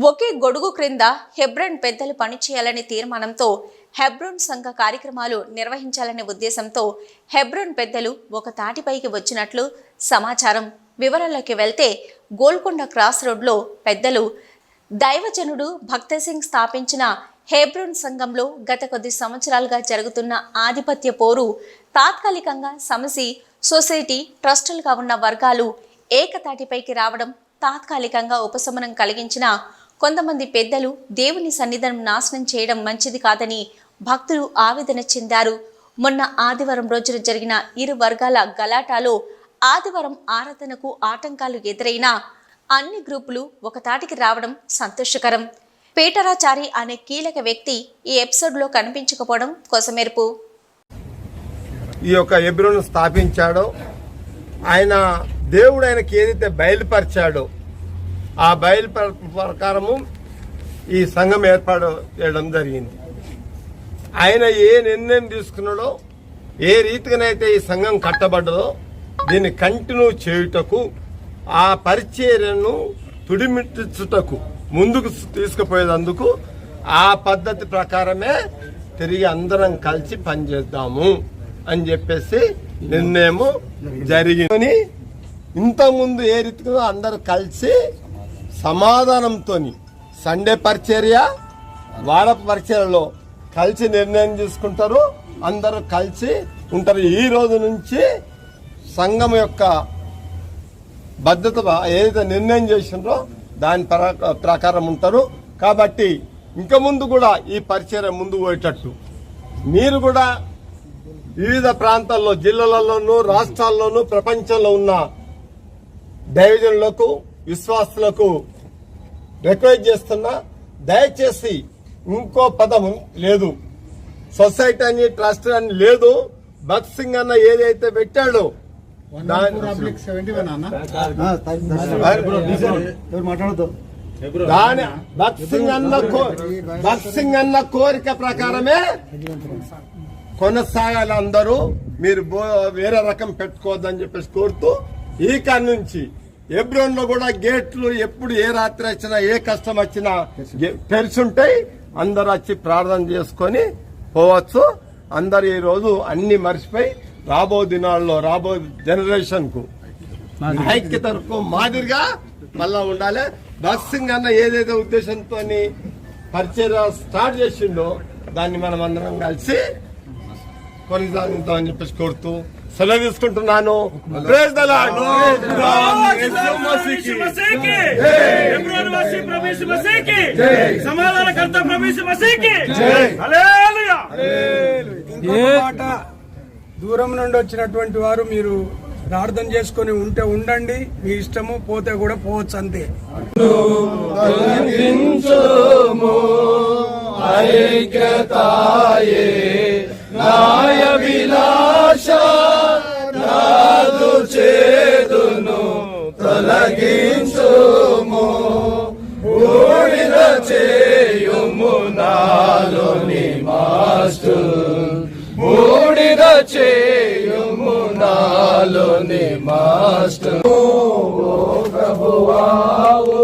ఒకే గొడుగు క్రింద హెబ్రోన్ పెద్దలు పనిచేయాలనే తీర్మానంతో హెబ్రోన్ సంఘ కార్యక్రమాలు నిర్వహించాలనే ఉద్దేశంతో హెబ్రోన్ పెద్దలు ఒక తాటిపైకి వచ్చినట్లు సమాచారం వివరాల్లోకి వెళ్తే గోల్కొండ క్రాస్ రోడ్లో పెద్దలు దైవజనుడు భక్త సింగ్ స్థాపించిన హెబ్రోన్ సంఘంలో గత కొద్ది సంవత్సరాలుగా జరుగుతున్న ఆధిపత్య పోరు తాత్కాలికంగా సమసి సొసైటీ ట్రస్టులుగా ఉన్న వర్గాలు ఏకతాటిపైకి రావడం తాత్కాలికంగా ఉపశమనం కలిగించిన కొంతమంది పెద్దలు దేవుని సన్నిధానం నాశనం చేయడం మంచిది కాదని భక్తులు ఆవేదన చెందారు. మొన్న ఆదివారం రోజున జరిగిన ఇరు వర్గాల గలాటాలో ఆదివారం ఆరాధనకు ఆటంకాలు ఎదురైనా అన్ని గ్రూపులు ఒకతాటికి రావడం సంతోషకరం. పీటరాచారి అనే కీలక వ్యక్తి ఈ ఎపిసోడ్లో కనిపించకపోవడం కొసమెరుపు. ఈ యొక్క ఎబ్రోను స్థాపించాడో ఆయన దేవుడు ఆయనకి ఏదైతే బయలుపరిచాడో ఆ బయలు ప్రకారము ఈ సంఘం ఏర్పాటు చేయడం జరిగింది. ఆయన ఏ నిర్ణయం తీసుకున్నాడో ఏ రీతిగానైతే ఈ సంఘం కట్టబడ్డదో దీన్ని కంటిన్యూ చేయుటకు ఆ పరిచర్యను తుడిమిట్టుటకు ముందుకు తీసుకుపోయేందుకు ఆ పద్ధతి ప్రకారమే తిరిగి అందరం కలిసి పనిచేద్దాము అని చెప్పేసి నిర్ణయము జరిగింది. ఇంతకుముందు ఏ రీతిగా అందరు కలిసి సమాధానంతో సండే పరిచర్య వాడ పరిచర్యలో కలిసి నిర్ణయం తీసుకుంటారు. అందరూ కలిసి ఉంటారు. ఈ రోజు నుంచి సంఘం యొక్క భద్రత ఏదైతే నిర్ణయం చేసినారో దాని ప్రకారం ఉంటారు. కాబట్టి ఇంక ముందు కూడా ఈ పరిచయం ముందు పోయేటట్టు. మీరు కూడా వివిధ ప్రాంతాల్లో జిల్లాలలోనూ రాష్ట్రాల్లోనూ ప్రపంచంలో ఉన్న దైవజనులకు విశ్వాసులకు రిక్వెస్ట్ చేస్తున్నా దయచేసి ఇంకో పదం లేదు. సొసైటీ అని ట్రస్ట్ అని లేదు. భక్త్ సింగ్ అన్న ఏదైతే పెట్టాడో దాని భక్త్ సింగ్ అన్న కో- భక్త్ సింగ్ అన్న కోరిక ప్రకారమే కొనసాగాలి అందరూ మీరు బో- వేరే రకం పెట్టుకోవద్దని చెప్పేసి కోరుతూ ఈ కాడ నుంచి ఎబ్రోన్లో కూడా గేట్లు ఎప్పుడు ఏ రాత్రి వచ్చినా ఏ కష్టం వచ్చినా గే- తెరిచుంటాయి. అందరు వచ్చి ప్రార్థన చేసుకొని పోవచ్చు. అందరు ఈ రోజు అన్ని మర్చిపోయి రాబో దినాల్లో రాబో జనరేషన్కు ఐక్యతకు మాదిరిగా మళ్ళా ఉండాలి. నర్సింగ్ అన్న ఏదైతే ఉద్దేశంతో పరిచయం స్టార్ట్ చేసిండో దాన్ని మనం అందరం కలిసి అని చెప్పేసి కోరుతూ సెలవు తీసుకుంటున్నాను. Praise the Lord. సమాధానకర్త ప్రవేశ మసీకి హల్లెలూయా. ఇంకొక మాట. దూరం నుండి వచ్చినటువంటి వారు మీరు ప్రార్థన చేసుకొని ఉంటే ఉండండి. మీ ఇష్టము పోతే కూడా పోవచ్చు అంతే. బూడిద చేయుము నాలోని మాస్టర్. ప్రభువావు